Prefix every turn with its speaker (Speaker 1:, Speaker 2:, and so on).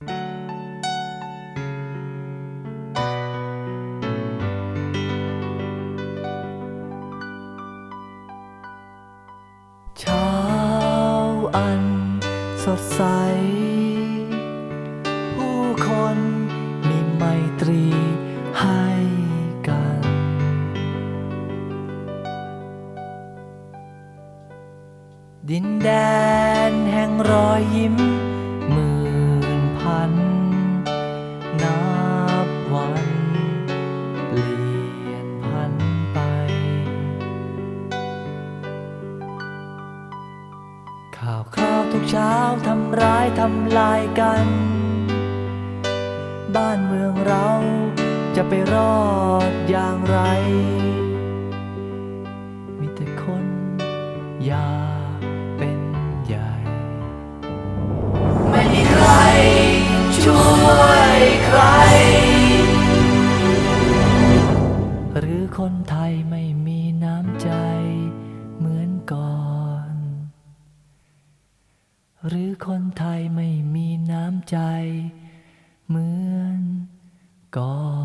Speaker 1: เช้าอันสดใส ผู้คนมีไมตรีให้กัน ดินแดนแห่งรอยยิ้ม ข่าวคราวทุกเช้าทำร้ายทำลายกัน บ้านเมืองเราจะไปรอดอย่างไร มีแต่คนอยากเป็นใหญ่ ไม่มีใครช่วยใคร หรือคนไทยไม่มีน้ำใจ หรือคนไทยไม่มีน้ำใจ เหมือนก่อน